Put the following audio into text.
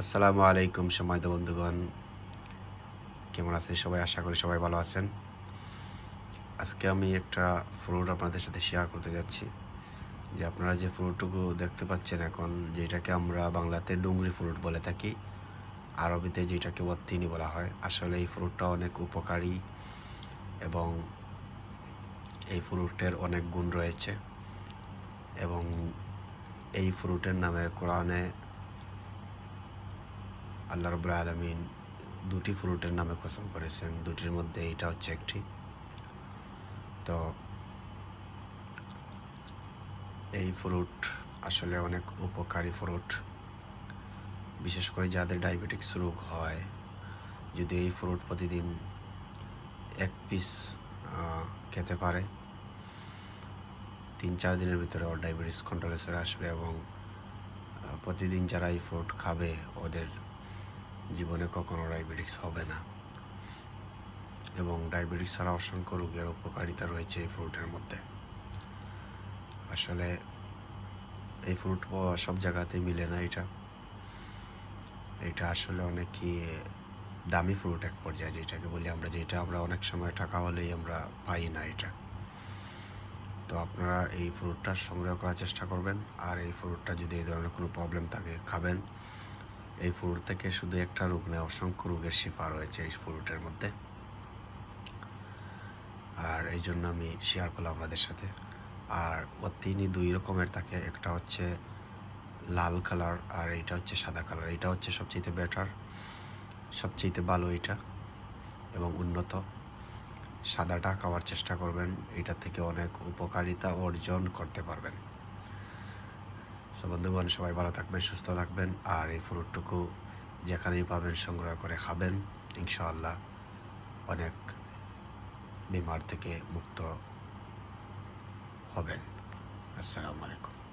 আসসালামু আলাইকুম সময়ত বন্ধুগণ। কেমন আছেন সবাই? আশা করি সবাই ভালো আছেন। আজকে আমি একটা ফ্রুট আপনাদের সাথে শেয়ার করতে যাচ্ছি। যে আপনারা যে ফ্রুটটুকু দেখতে পাচ্ছেন এখন, যেটাকে আমরা বাংলাতে ডুংরি ফ্রুট বলে থাকি, আরবিতে যেটাকে ওয়াত্তিনি বলা হয়, আসলে এই ফ্রুটটা অনেক উপকারী এবং এই ফ্রুটের অনেক গুণ রয়েছে এবং এই ফ্রুটের নামে কোরআনে আল্লাহ রবুল্লা আলমিন দুটি ফ্রুটের নামে কসম করেছেন। দুটির মধ্যে এটা হচ্ছে একটি। তো এই ফ্রুট আসলে অনেক উপকারী ফ্রুট। বিশেষ করে যাদের ডায়াবেটিক্স রোগ হয়, যদি এই ফ্রুট প্রতিদিন এক পিস খেতে পারে, তিন চার দিনের ভিতরে ওর ডায়াবেটিস কন্ট্রোলে চলে আসবে এবং প্রতিদিন যারা এই ফ্রুট খাবে, ওদের জীবনে কখনো ডায়াবেটিক্স হবে না। এবং ডায়াবেটিস ছাড়া অসংখ্য রোগের উপকারিতা রয়েছে এই ফ্রুটের মধ্যে। আসলে এই ফ্রুট সব জায়গাতে মিলে না এটা। এটা আসলে অনেকই দামি ফ্রুট এক পর্যায়ে যেটাকে বলি আমরা, যেটা আমরা অনেক সময় টাকা হলেই আমরা পাই না এটা। তো আপনারা এই ফ্রুটটা সংগ্রহ করার চেষ্টা করবেন। আর এই ফ্রুটটা যদি এই ধরনের কোনো প্রবলেম থাকে, খাবেন। এই ফ্রুট থেকে শুধু একটা রোগ নয় অসংখ্য রোগের শিফা রয়েছে এই ফ্রুটের মধ্যে। আর এই জন্য আমি শেয়ার করলাম আপনাদের সাথে। আর তিনি দুই রকমের থাকে, একটা হচ্ছে লাল কালার আর এটা হচ্ছে সাদা কালার এটা হচ্ছে সবচেয়ে বেটার সবচেয়ে ভালো এটা এবং উন্নত। সাদাটা খাওয়ার চেষ্টা করবেন এটা থেকে অনেক উপকারিতা অর্জন করতে পারবেন। সো বন্ধুগণ সবাই ভালো থাকবেন, সুস্থ থাকবেন। আর এই ফ্রুটটুকু যেখানেই পাবেন সংগ্রহ করে খাবেন। ইনশাআল্লাহ অনেক বিমার থেকে মুক্ত হবেন। আসসালামু আলাইকুম।